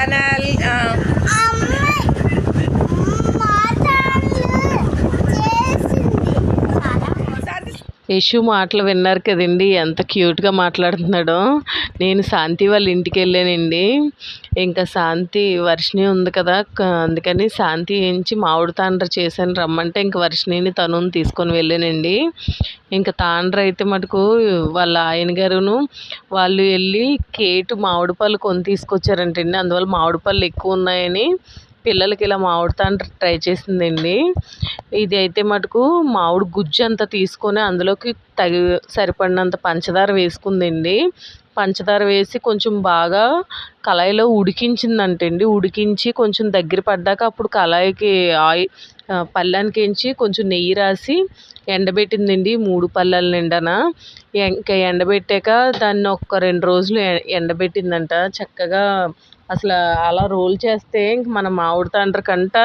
Channel Yashu మాటలు విన్నారు కదండి. ఎంత క్యూట్గా మాట్లాడుతున్నాడో. నేను శాంతి వాళ్ళ ఇంటికి వెళ్ళానండి. ఇంకా శాంతి వర్షిణి ఉంది కదా. అందుకని శాంతి ఏంచి మామిడి తాండ్ర చేశాను. రమ్మంటే ఇంక వర్షిణిని తనుని తీసుకొని వెళ్ళానండి. ఇంకా తాండ్ర అయితే మటుకు వాళ్ళ ఆయన గారును వాళ్ళు వెళ్ళి కేటు మామిడి పళ్ళు కొని తీసుకొచ్చారంటండి. అందువల్ల మామిడి పళ్ళు ఎక్కువ ఉన్నాయని పిల్లలకి ఇలా మామిడి ట్రై చేసిందండి. ఇది అయితే మటుకు మామిడి గుజ్జు అంతా తీసుకొని అందులోకి తగి సరిపడినంత పంచదార వేసుకుందండి. పంచదార వేసి కొంచెం బాగా కళాయిలో ఉడికించిందంటండి. ఉడికించి కొంచెం దగ్గర పడ్డాక అప్పుడు కళాయికి ఆయి పళ్ళానికి ఎంచి కొంచెం నెయ్యి రాసి ఎండబెట్టిందండి మూడు పళ్ళల నిండన. ఇంకా ఎండబెట్టాక దాన్ని ఒక రెండు రోజులు ఎండబెట్టిందంట. చక్కగా అసలు అలా రోల్ చేస్తే ఇంక మన మామిడి తండ్రి కంట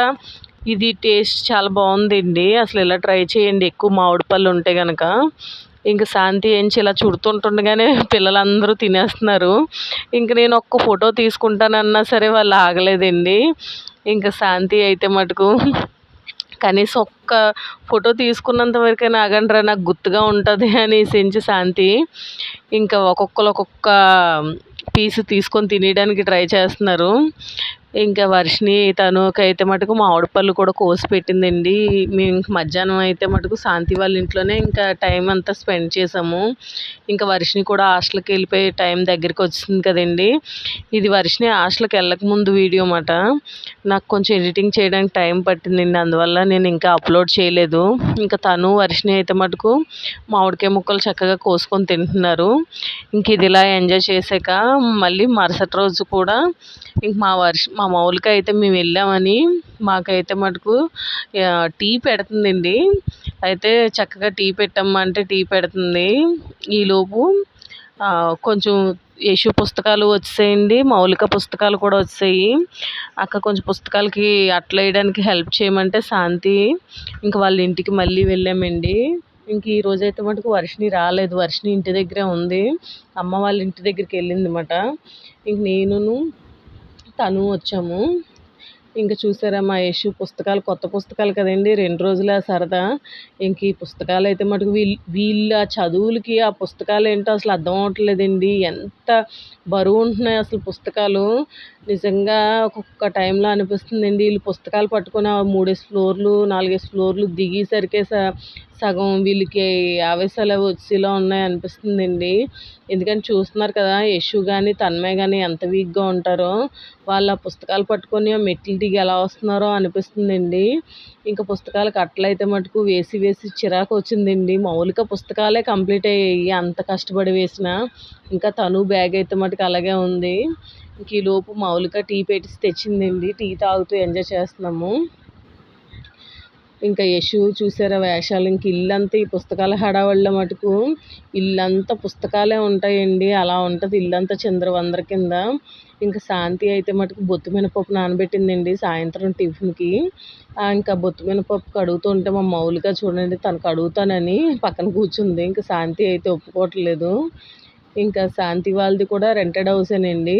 ఇది టేస్ట్ చాలా బాగుందండి. అసలు ఇలా ట్రై చేయండి. ఎక్కువ మామిడి పళ్ళు ఉంటే కనుక ఇంకా శాంతి ఏంచి ఇలా చుడుతుంటుండగానే పిల్లలందరూ తినేస్తున్నారు. ఇంక నేను ఒక్క ఫోటో తీసుకుంటానన్నా సరే వాళ్ళు ఆగలేదండి. ఇంకా శాంతి అయితే మటుకు కనీసం ఒక్క ఫోటో తీసుకున్నంత వరకైనా ఆగండిరా నాకు గుర్తుగా ఉంటుంది అని శాంతి. ఇంకా ఒక్కొక్కరు ఒక్కొక్క పీస్ తీసుకొని తినేయడానికి ట్రై చేస్తున్నారు. ఇంకా వర్షిని తనుకి అయితే మటుకు మామిడి పళ్ళు కూడా కోసి పెట్టిందండి. మేము మధ్యాహ్నం అయితే మటుకు శాంతి వాళ్ళ ఇంట్లోనే ఇంకా టైం అంతా స్పెండ్ చేసాము. ఇంకా వర్షిని కూడా హాస్టల్కి వెళ్ళిపోయే టైం దగ్గరికి వచ్చింది కదండి. ఇది వర్షిని హాస్టల్కి వెళ్ళకముందు వీడియో అన్నమాట. నాకు కొంచెం ఎడిటింగ్ చేయడానికి టైం పట్టిందండి. అందువల్ల నేను ఇంకా అప్లోడ్ చేయలేదు. ఇంకా తను వర్షిని అయితే మటుకు మామిడికాయ ముక్కలు చక్కగా కోసుకొని తింటున్నారు. ఇంక ఇది ఇలా ఎంజాయ్ చేసాక మళ్ళీ మరుసటి రోజు కూడా ఇంక మా వర్ష మా మౌలిక అయితే మేము వెళ్ళామని మాకైతే మటుకు టీ పెడుతుందండి. అయితే చక్కగా టీ పెట్టమ్మంటే టీ పెడుతుంది. ఈలోపు కొంచెం యశు పుస్తకాలు వచ్చేయండి. మౌలిక పుస్తకాలు కూడా వచ్చాయి. అక్క కొంచెం పుస్తకాలకి అట్లా వేయడానికి హెల్ప్ చేయమంటే శాంతి. ఇంక వాళ్ళ ఇంటికి మళ్ళీ వెళ్ళామండి. ఇంక ఈ రోజు అయితే మటుకు వర్షిని రాలేదు. వర్షిని ఇంటి దగ్గరే ఉంది. అమ్మ వాళ్ళ ఇంటి దగ్గరికి వెళ్ళింది అనమాట ఇంక నేను తను వచ్చాము. ఇంకా చూసారా మా యేషు పుస్తకాలు కొత్త పుస్తకాలు కదండి. రెండు రోజుల సరదా. ఇంక ఈ పుస్తకాలు అయితే మటుకు వీళ్ళు వీళ్ళ చదువులకి ఆ పుస్తకాలు ఏంటో అసలు అర్థం అవ్వట్లేదండి ఎంత బరువు ఉంటున్నాయి అసలు పుస్తకాలు. నిజంగా ఒక్కొక్క టైంలో అనిపిస్తుందండి. వీళ్ళు పుస్తకాలు పట్టుకుని ఆ మూడేసి ఫ్లోర్లు నాలుగేసి ఫ్లోర్లు దిగేసరికే స సగం వీళ్ళకి ఆవేశాలు అవి వచ్చేలా ఉన్నాయి అనిపిస్తుందండి ఎందుకంటే చూస్తున్నారు కదా యశు కానీ తన్మయ్ కానీ ఎంత వీక్గా ఉంటారో వాళ్ళ పుస్తకాలు పట్టుకొని మెట్లు దిగి ఎలా వస్తున్నారో అనిపిస్తుందండి. ఇంకా పుస్తకాలు కట్టలైతే మటుకు వేసి వేసి చిరాకు వచ్చిందండి. మౌలిక పుస్తకాలే కంప్లీట్ అయ్యాయి అంత కష్టపడి వేసిన. ఇంకా తను బ్యాగ్ అయితే మటుకు అలాగే ఉంది. ఇంక ఈ లోపు మౌలిక టీ పెట్టి తెచ్చిందండి. టీ తాగుతూ ఎంజాయ్ చేస్తున్నాము. ఇంకా యశు చూసారా వేషాలు ఇంక ఇల్లంతా ఈ పుస్తకాల హడావళ్ళ మటుకు. ఇల్లంతా పుస్తకాలే ఉంటాయండి అలా ఉంటుంది. ఇల్లంతా చంద్రవందర కింద. ఇంకా శాంతి అయితే మటుకు బొత్తు మినపప్పు నానబెట్టిందండి సాయంత్రం టిఫిన్కి. ఇంకా బొత్తు మినపప్పు కడుగుతుంటే మా మౌలిక చూడండి తను కడుగుతానని పక్కన కూర్చుంది. ఇంకా శాంతి అయితే ఒప్పుకోవట్లేదు. ఇంకా శాంతి వాళ్ళది కూడా రెంటెడ్ హౌసేనండి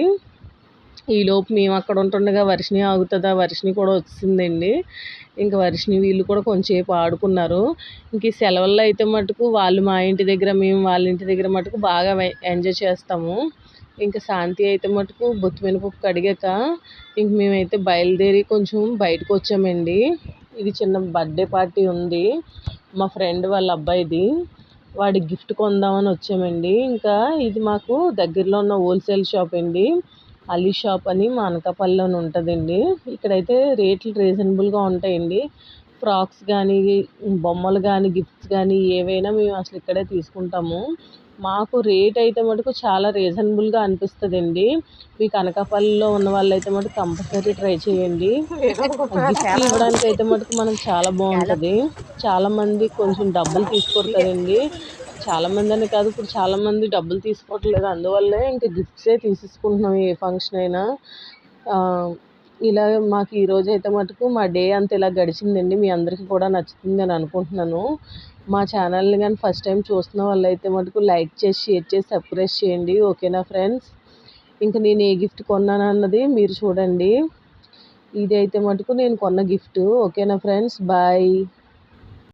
ఈలోపు మేము అక్కడ ఉంటుండగా వర్షిని ఆగుతుందా? వర్షిని కూడా వచ్చిందండి. ఇంకా వర్షిని వీళ్ళు కూడా కొంచెంసేపు ఆడుకున్నారు. ఇంక ఈ సెలవుల్లో అయితే మటుకు వాళ్ళు మా ఇంటి దగ్గర మేము వాళ్ళ ఇంటి దగ్గర మటుకు బాగా వె- ఎంజాయ్ చేస్తాము. ఇంకా శాంతి అయితే మటుకు బొత్తు మినపప్పు కడిగాక ఇంక మేమైతే బయలుదేరి కొంచెం బయటకు వచ్చామండి. ఇది చిన్న బర్త్డే పార్టీ ఉంది. మా ఫ్రెండ్ వాళ్ళ అబ్బాయిది. వాడి గిఫ్ట్ కొందామని వచ్చామండి. ఇంకా ఇది మాకు దగ్గరలో ఉన్న హోల్సేల్ షాప్ అండి. అలీ షాప్ అని మా అనకాపల్లిలోనే ఉంటుందండి. ఇక్కడైతే రేట్లు రీజనబుల్గా ఉంటాయండి. ఫ్రాక్స్ కానీ బొమ్మలు కానీ గిఫ్ట్స్ కానీ ఏవైనా మేము అసలు ఇక్కడే తీసుకుంటాము. మాకు రేట్ అయితే మటుకు చాలా రీజనబుల్గా అనిపిస్తుందండి. మీకు అనకాపల్లిలో ఉన్న వాళ్ళైతే మటుకు కంపల్సరీ ట్రై చేయండి. గిఫ్ట్లు ఇవ్వడానికి అయితే మటుకు మనకు చాలా బాగుంటుంది. చాలామంది కొంచెం డబ్బులు తీసుకోరు చాలా మంది అని కాదు ఇప్పుడు చాలా మంది డబ్బులు తీసుకోవట్లేదు. అందువల్లే ఇంకా గిఫ్ట్సే తీసేసుకుంటున్నాం ఏ ఫంక్షన్ అయినా. ఇలా మాకు ఈరోజు అయితే మటుకు మా డే అంత ఇలా గడిచిందండి. మీ అందరికీ కూడా నచ్చుతుంది అని అనుకుంటున్నాను. మా ఛానల్ని కానీ ఫస్ట్ టైం చూస్తున్న వాళ్ళు అయితే మటుకు లైక్ చేసి షేర్ చేసి సబ్స్క్రైబ్ చేయండి. ఓకేనా ఫ్రెండ్స్ ఇంకా నేను ఏ గిఫ్ట్ కొన్నాను అన్నది మీరు చూడండి. ఇదైతే మటుకు నేను కొన్న గిఫ్ట్ ఓకేనా ఫ్రెండ్స్ బాయ్